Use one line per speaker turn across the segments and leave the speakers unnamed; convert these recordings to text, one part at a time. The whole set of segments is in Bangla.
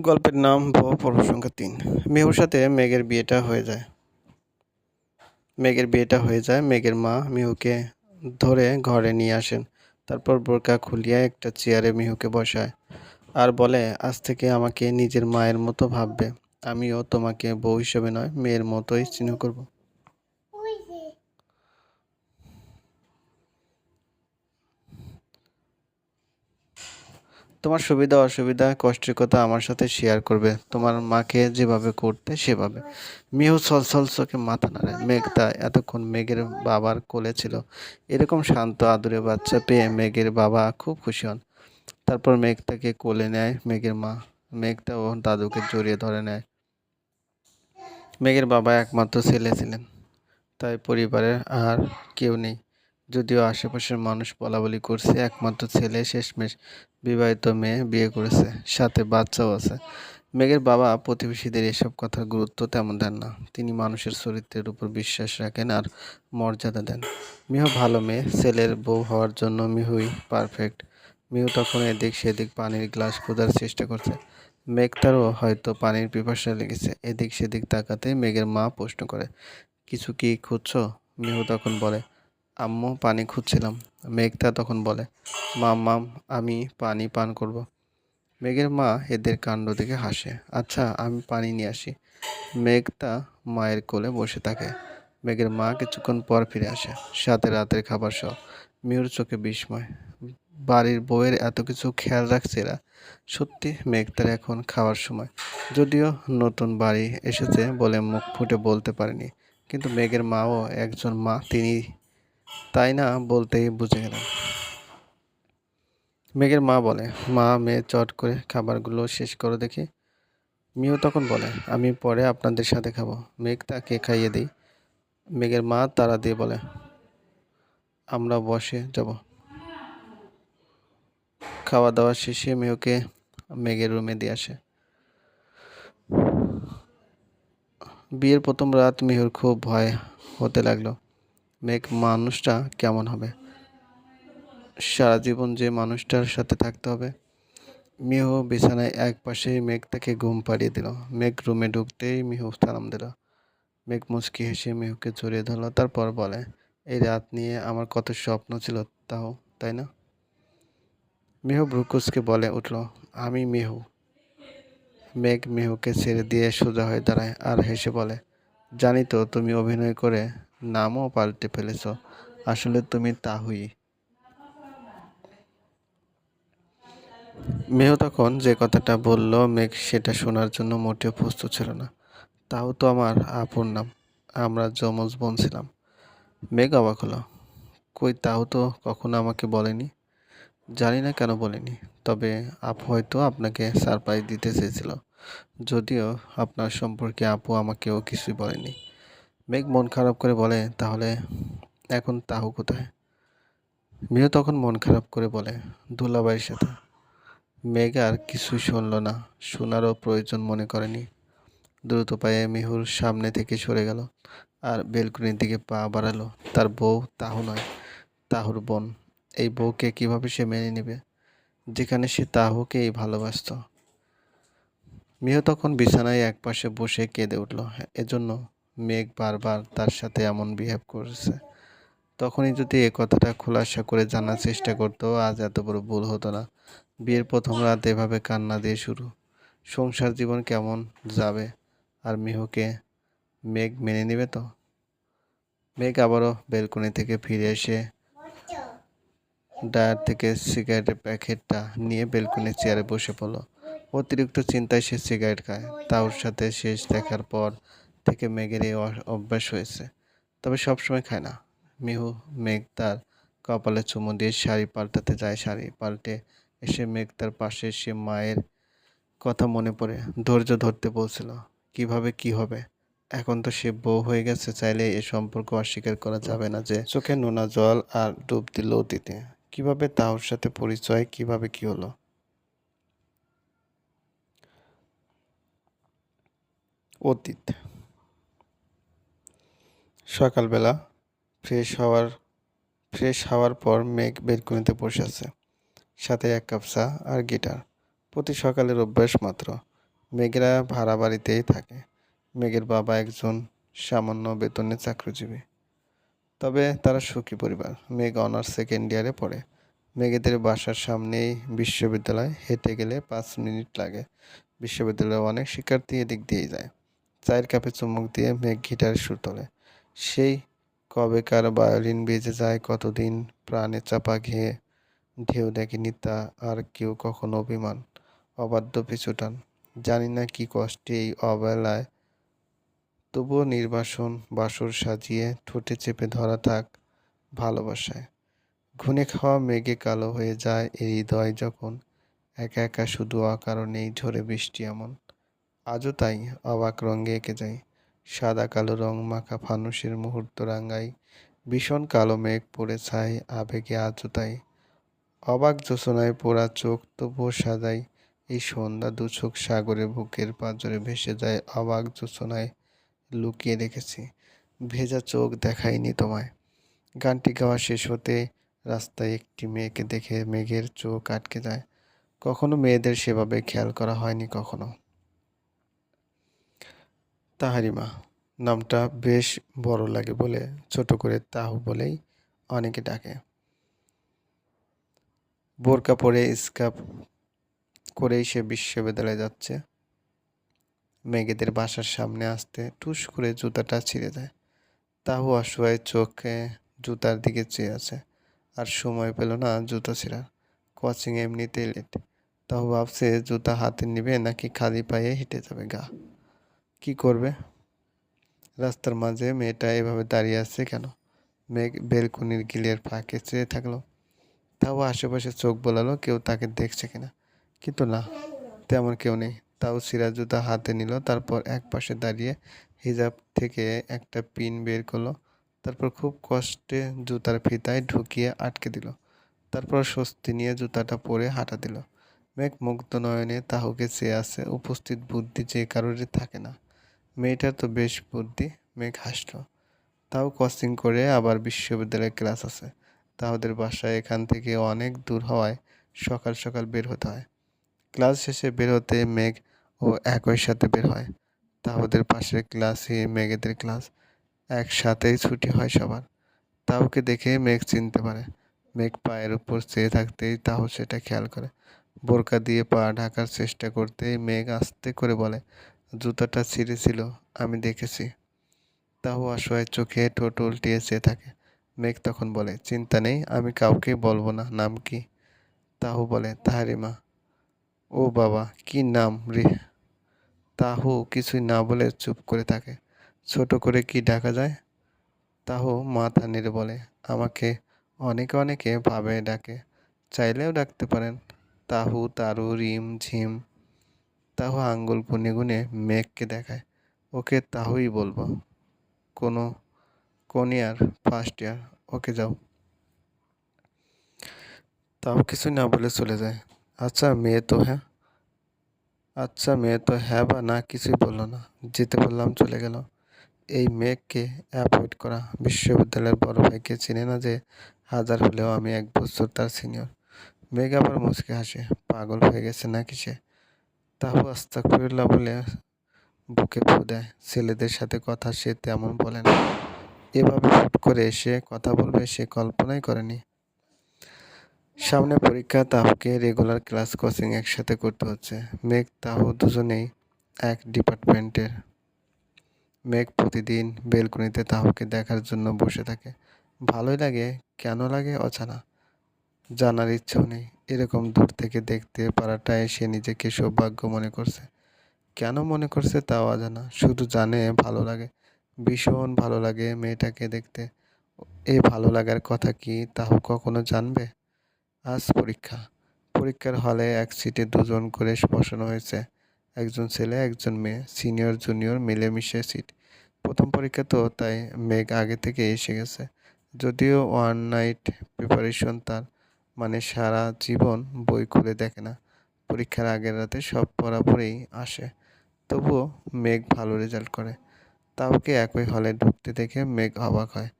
গল্পের নাম বউ পর্ব সংখ্যা তিন। মেহুর সাথে মেঘের বিয়েটা হয়ে যায়। মেঘের বিয়েটা হয়ে যায়, মেঘের মা মেহুকে ধরে ঘরে নিয়ে আসেন। তারপর বোরকা খুলিয়ে একটা চেয়ারে মেহুকে বসায়। আর বলে, আজ থেকে আমাকে নিজের মায়ের মতো ভাববে। আমিও তোমাকে বউ হিসেবে নয়, মেয়ের মতোই স্নেহ করব। তোমার সুবিধা, অসুবিধা, কষ্টের কথা আমার সাথে শেয়ার করবে। তোমার মাকে যেভাবে করতে সেভাবে। মিহু ছলছল চোখে মাথা নাড়ে। মেঘটা এতক্ষণ মেঘের বাবার কোলে ছিল। এরকম শান্ত, আদুরে বাচ্চা পেয়ে মেঘের বাবা খুব খুশি হন। তারপর মেঘটাকে কোলে নেয়। মেঘের মা মেঘটা ও দাদুকে জড়িয়ে ধরে নেয়। মেঘের বাবা একমাত্র ছেলে ছিলেন। তাই পরিবারের আর কেউ নেই। যদিও আশেপাশের মানুষ বলাবলি করছে, একমাত্র ছেলে, শেষমেশ বিবাহিত মেয়ে বিয়ে করেছে, সাথে বাচ্চাও আছে। মেঘের বাবা প্রতিবেশীদের এসব কথার গুরুত্ব তেমন দেন না। তিনি মানুষের চরিত্রের উপর বিশ্বাস রাখেন আর মর্যাদা দেন। মিহু ভালো মেয়ে, ছেলের বউ হওয়ার জন্য মিহুই পারফেক্ট মিহু তখন এদিক সেদিক পানির গ্লাস খোঁজার চেষ্টা করছে। মেঘ তারও হয়তো পানির পিপাসা লেগেছে। এদিক সেদিক তাকাতে মেঘের মা প্রশ্ন করে, কিছু কি খুঁজছো? মিহু তখন বলে আম্মু পানি খুঁজছিলাম। মেঘতা তখন বলে, মাম মাম, আমি পানি পান করব। মেঘের মা এদের কাণ্ড দেখে হাসে আচ্ছা আমি পানি নিয়ে আসি। মেঘতা মায়ের কোলে বসে থাকে। মেঘের মা কিছুক্ষণ পর ফিরে আসে, সাথে রাতের খাবার সহ। মিহুর চোখে বিস্ময়। বাড়ির বউয়ের এত কিছু খেয়াল রাখছে এরা। সত্যি, মেঘতার এখন খাওয়ার সময়। যদিও নতুন বাড়ি এসেছে বলে মুখ ফুটে বলতে পারেনি, কিন্তু মেঘের মাও একজন মা, তিনি তাই না বলতেই বুঝে গেলাম। মেঘের মা বলে, মা, মেয়ে, চট করে খাবারগুলো শেষ করে দেখি। মিও তখন বলে, আমি পরে আপনাদের সাথে খাব। মেঘ তাকে খাইয়ে দিই। মেঘের মা তারা দিয়ে বলে, আমরা বসে যাব। খাওয়া দাওয়া শেষে মেয়েকে মেঘের রুমে দিয়ে আসে। বিয়ের প্রথম রাত মিহুর খুব ভয় হতে লাগল। মেঘ মানুষটা কেমন হবে? সারা জীবন যে মানুষটার সাথে থাকতে হবে। মিহু বিছানায় এক পাশে মেঘ তাকে ঘুম পাড়িয়ে দিল। মেঘ রুমে ঢুকতেই মিহু সালাম দিল। মেঘ মুচকি হেসে মিহুকে জড়িয়ে ধরলো, তারপর বলে, এই রাত নিয়ে আমার কত স্বপ্ন ছিল তাও, তাই না? মিহু ভ্রুকুসকে বলে উঠল, আমি মিহু। মেঘ মিহুকে ছেড়ে দিয়ে সোজা হয়ে দাঁড়ায় আর হেসে বলে, জানি তো তুমি অভিনয় করে নামও পাল্টে ফেলেছ। আসলে তুমি তাহুই। মেহ তখন যে কথাটা বলল, মেঘ সেটা শোনার জন্য মোটেও প্রস্তুত ছিল না। তাও তো আমার আপন নাম, আমরা যমজ বোন ছিলাম। মেঘ অবাক হলো। কই তাও তো কখনো আমাকে বলেনি? জানি না কেন বলেনি, তবে আপু হয়তো আপনাকে সারপ্রাইজ দিতে চেয়েছিল। যদিও আপনার সম্পর্কে আপু আমাকেও কিছুই বলেনি। মেঘ মন খারাপ করে বলে, তাহলে এখন তাহু কোথায়? মেয়ে তখন মন খারাপ করে বলে দুলাবাইয়ের সাথে। মেঘ আর কিছুই শুনল না, শোনারও প্রয়োজন মনে করেনি। দ্রুত পায়ে মিহুর সামনে থেকে সরে গেল আর বেলকুনির দিকে পা বাড়ালো। তার বউ তাহু নয়, তাহুর বোন। এই বউকে কীভাবে সে মেনে নেবে? যেখানে সে তাহুকেই ভালোবাসত। মিহু তখন বিছানায় একপাশে বসে কেঁদে উঠল। এজন্য মেঘ বারবার তার সাথে এমন বিহেভ করেছে। তখনই যদি এ কথাটা খোলাসা করে জানার চেষ্টা করতো, আজ এত বড় ভুল হতো না। বিয়ের প্রথম রাত এভাবে কান্না দিয়ে শুরু। সংসার জীবন কেমন যাবে? আর মিহুকে মেঘ মেনে নেবে তো? মেঘ আবারও বেলকনি থেকে ফিরে এসে ডায়ার থেকে সিগারেটের প্যাকেটটা নিয়ে বেলকনির চেয়ারে বসে পড়ল। অতিরিক্ত চিন্তায় সে সিগারেট খায়। তাওর সাথে শেষ দেখার পর থেকে মেঘের এই অভ্যাস হয়েছে। তবে সবসময় খায় না। মিহু, মেঘ তার কপালে চুমু দিয়ে শাড়ি পাল্টাতে যায়। শাড়ি পাল্টে এসে মেঘ তার পাশে সে মায়ের কথা মনে পড়ে। ধৈর্য ধরতে বলছিল, কীভাবে কি হবে? এখন তো সে বউ হয়ে গেছে। চাইলে এ সম্পর্ক অস্বীকার করা যাবে না যে চোখে নোনা জল আর ডুব দিল অতীতে। কীভাবে তাওর সাথে পরিচয়? কীভাবে কি হলো? অতীত সকালবেলা ফ্রেশ হওয়ার ফ্রেশ হওয়ার পর মেঘ বেলকনিতে বসে আছে। সাথে এক কাপ চা আর গিটার। প্রতি সকালের অভ্যাস মাত্র। মেঘেরা ভাড়া বাড়িতেই থাকে। মেঘের বাবা একজন সামান্য বেতনে চাকরিজীবী। তবে তারা সুখী পরিবার। মেঘ অনার্স সেকেন্ড ইয়ারে পড়ে। মেঘেদের বাসার সামনেই বিশ্ববিদ্যালয় হেঁটে গেলে পাঁচ মিনিট লাগে। বিশ্ববিদ্যালয়ে অনেক শিক্ষার্থী এদিক দিয়েই যায়। চায়ের কাপে চুমুক দিয়ে মেঘ গিটার সুর তোলে। সেই কবেকার বায়োলিন বেজে যায়, কতদিন প্রাণে চাপা ঘেয়ে ঢেউ দেখেনি তা আর কেউ কখনো অভিমান, অবাধ্য পিছুটান জানি না কি কষ্টে এই অবেলায় তবুও নির্বাসন বাসর সাজিয়ে ঠোঁটে চেপে ধরা থাক ভালোবাসায়। ঘুনে খাওয়া মেঘে কালো হয়ে যায় এই হৃদয় যখন একা একা শুধু অকারণেই ঝরে বৃষ্টি এমন। আজও তাই, অবাক রঙে এঁকে যায় সাদা কালো রং মাখা ফানুসের মুহূর্ত রাঙ্গাই ভীষণ কালো মেঘ পড়ে ছাই আবেগে আজও তাই অবাক যোচনায় পোড়া চোখ তবুও সাজাই, এই সন্ধ্যা দু চোখ সাগরে বুকের পাঁজরে ভেসে যায় অবাক যোচনায় লুকিয়ে রেখেছি, ভেজা চোখ দেখায়নি তোমায়। গানটি গাওয়া শেষ হতে রাস্তায় একটি মেয়েকে দেখে মেঘের চোখ আটকে যায়, কখনো মেয়েদের সেভাবে খেয়াল করা হয়নি কখনো। তাহারিমা নামটা বেশ বড় লাগে বলে ছোট করে তাহু বলেই অনেকে ডাকে। বোরকা পরে স্কাপ করেই সে বিশ্ববিদ্যালয়ে যাচ্ছে। মেঘেদের বাসার সামনে আসতে টুস করে জুতাটা ছিঁড়ে যায় তাহু অসহায় চোখে জুতার দিকে চেয়ে আছে আর সময় পেল না জুতা ছেঁড়ার। কোচিং এমনিতেই লেট তাহু ভাবছে জুতা হাতে নিবে নাকি খালি পায়ে হেঁটে যাবে গা। কি করবে? রাস্তার মাঝে মেয়েটা এভাবে দাঁড়িয়ে আছে কেন? মেঘ বেলকুনির গিলের ফাঁকে চেয়ে থাকল। তাও আশেপাশে চোখ বোলালো, কেউ তাকে দেখছে কিনা? কিন্তু না, তেমন কেউ নেই। তাও সিরাজ জুতা হাতে নিল, তারপর এক পাশে দাঁড়িয়ে হিজাব থেকে একটা পিন বের করল, তারপর খুব কষ্টে জুতার ফিতায় ঢুকিয়ে আটকে দিল, তারপর স্বস্তি নিয়ে জুতাটা পরে হাঁটা দিল। মেঘ মুগ্ধ নয়নে তাহুকে চেয়ে আছে, উপস্থিত বুদ্ধি যে কারোরই থাকে না। মেয়েটার তো বেশ বুদ্ধি, মেঘ হাসল। তাও কোচিং করে আবার বিশ্ববিদ্যালয়ে ক্লাস আছে। তাহদের বাসা এখান থেকে অনেক দূর হওয়ায় সকাল সকাল বের হতে হয়। ক্লাস শেষে বের হতে মেঘ ও একই সাথে বের হয়। তাহদের পাশের ক্লাসে মেঘেদের ক্লাস। একসাথেই ছুটি হয় সবার। তাওকে দেখে মেঘ চিনতে পারে। মেঘ পায়ের উপর চেয়ে থাকতেই তাও সেটা খেয়াল করে। বোরকা দিয়ে পা ঢাকার চেষ্টা করতেই মেঘ আস্তে করে বলে জুতাটা ছিঁড়েছিল, আমি দেখেছি। তাও অসহায় চোখে ঠোঁট উল্টিয়ে চেয়ে থাকে। মেঘ তখন বলে, চিন্তা নেই, আমি কাউকে বলব না, নাম কি? তাহু বলে, তাহারিমা, ও বাবা, কি নাম রে? তাহু কিছুই না বলে চুপ করে থাকে। ছোট করে কি ডাকা যায়? তাহু মাথা নেড়ে বলে, আমাকে অনেকে অনেকে ভাবে ডাকে, চাইলেও ডাকতে পারেন। তাহু তারু, রিম, ঝিম তাহু আঙ্গুল গুনে গুনে মেঘকে দেখায়। ওকে তাহই বলব, কোনো কোন ইয়ার ফার্স্ট ইয়ার ওকে যাও। তাও কিছু না বলে চলে যায়। আচ্ছা মেয়ে তো হ্যাঁ আচ্ছা মেয়ে তো হ্যাঁ বা না কিছুই বলল না, যেতে বললাম চলে গেল। এই মেঘকে অ্যাভয়েড করা বিশ্ববিদ্যালয়ের বড় ভাইকে চিনে না যে হাজার হলেও আমি এক বছর তার সিনিয়র মেঘ আবার মুচকে হাসে, পাগল হয়ে গেছে নাকি সে? তাহু আস্তাকফিরুল্লাহ বলে বুকে ফু দেয়। ছেলেদের সাথে কথা সে তেমন বলে না। এভাবে হুট করে এসে কথা বলবে, সে কল্পনাই করেনি। সামনে পরীক্ষা, তাহুকে রেগুলার ক্লাস কোচিং একসাথে করতে হচ্ছে। মেঘ, তাহু দুজনেই এক ডিপার্টমেন্টের মেঘ প্রতিদিন বেলকনিতে তাহুকে দেখার জন্য বসে থাকে। ভালোই লাগে, কেন লাগে অজানা। জানার ইচ্ছেও নেই। এরকম দূর থেকে দেখতে পারাটাই সে নিজেকে সৌভাগ্য মনে করছে। কেন মনে করছে তাও অজানা। শুধু জানে ভালো লাগে। ভীষণ ভালো লাগে মেয়েটাকে দেখতে। এই ভালো লাগার কথা কি তাহু কখনো জানবে? আজ পরীক্ষা। পরীক্ষার হলে এক সিটে দুজন করে বসানো হয়েছে। একজন ছেলে, একজন মেয়ে। সিনিয়র, জুনিয়র মিলেমিশে সিট। প্রথম পরীক্ষা তো তাই মেঘ আগে থেকে এসে গেছে। যদিও ওয়ান নাইট প্রিপারেশন তার মানে সারা জীবন বই খুলে দেখে না। পরীক্ষার আগের রাতে সব পড়াপড়েই আসে। তবুও মেঘ ভালো রেজাল্ট করে। তাওকে একই হলে ঢুকতে দেখে মেঘ অবাক হয়।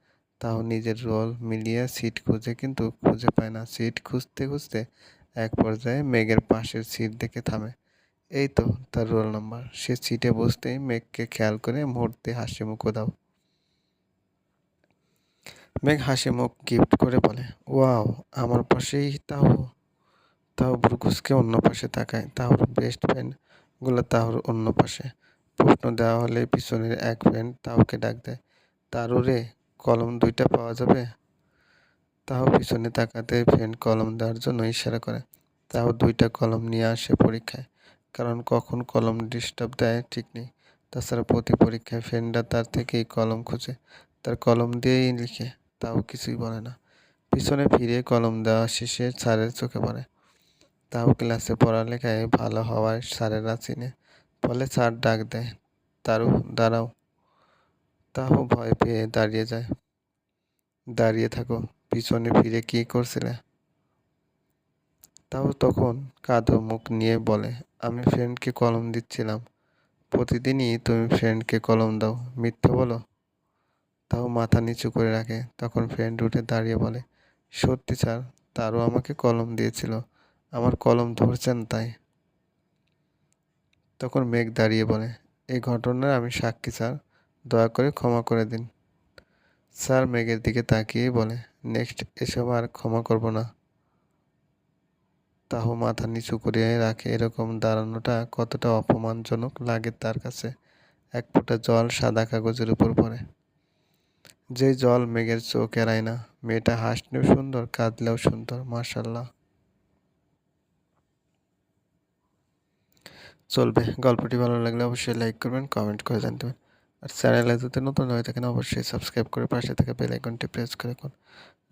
তাও নিজের রোল মিলিয়ে সিট খুঁজে কিন্তু খুঁজে পায় না। সিট খুঁজতে খুঁজতে এক পর্যায়ে মেঘের পাশের সিট দেখে থামে। এই তো তার রোল নাম্বার সে সিটে বসতেই মেঘকে খেয়াল করে মুহূর্তে হাসি মুখ দাও। মেঘ হাসি মুখ গিফট করে বলে, ওয়াও, আমার পাশেই তাও তাও ব্রুকুসকে অন্য পাশে তাকায়। তাহর বেস্ট ফ্রেন্ডগুলো তাহর অন্য পাশে। প্রশ্ন দেওয়া হলে পিছনের এক ফ্রেন্ড তাওকে ডাক দেয় তারও রে, কলম দুইটা পাওয়া যাবে? তাও পিছনে তাকাতে ফ্রেন্ড কলম দেওয়ার জন্য ইশারা করে। তাও দুইটা কলম নিয়ে আসে পরীক্ষায়, কারণ কখন কলম ডিস্টার্ব দেয় ঠিক নেই। তাছাড়া প্রতি পরীক্ষায় ফ্রেন্ডরা তার থেকেই কলম খুঁজে। তার কলম দিয়েই লিখে, তাও কিছুই বলে না। পিছনে ফিরে কলম দেওয়া শেষে স্যারের চোখে পড়ে। তাও ক্লাসে পড়ালেখায় ভালো হওয়ায় স্যারেরা চিনে। ফলে স্যার, ডাক দেয় তারও দাঁড়াও। তাও ভয় পেয়ে দাঁড়িয়ে যায়। দাঁড়িয়ে থাকো। পিছনে ফিরে কি করছিলে? তাও তখন কাঁদো মুখ নিয়ে বলে, আমি ফ্রেন্ডকে কলম দিচ্ছিলাম। প্রতিদিনই তুমি ফ্রেন্ডকে কলম দাও। মিথ্যে বলো? তাও মাথা নিচু করে রাখে। তখন ফ্রেন্ড উঠে দাঁড়িয়ে বলে, সত্যি স্যার, তারও আমাকে কলম দিয়েছিল। আমার কলম ধরছেন তাই। তখন মেঘ দাঁড়িয়ে বলে এই ঘটনার আমি সাক্ষী স্যার। দয়া করে ক্ষমা করে দিন। স্যার মেঘের দিকে তাকিয়ে বলে, নেক্সট এসব আর ক্ষমা করব না। তাও মাথা নিচু করে রাখে। এরকম দাঁড়ানোটা কতটা অপমানজনক লাগে তার কাছে। এক ফোঁটা জল সাদা কাগজের উপর পড়ে। যে জল মেঘের চোখ এড়ায় না, মেয়েটা হাসলেও সুন্দর, কাঁদলেও সুন্দর মার্শাল্লাহ চলবে, গল্পটি ভালো লাগলে অবশ্যই লাইক করবেন, কমেন্ট করে জানতে আর চ্যানেলে যদি নতুন হয়ে থাকেন, অবশ্যই সাবস্ক্রাইব করে পাশে থাকা বেল আইকনটি প্রেস করে রাখুন,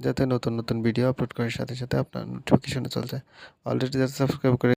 যাতে নতুন নতুন ভিডিও আপলোড করার সাথে সাথে আপনার নোটিফিকেশনে চলে যায়। অলরেডি যারা সাবস্ক্রাইব করে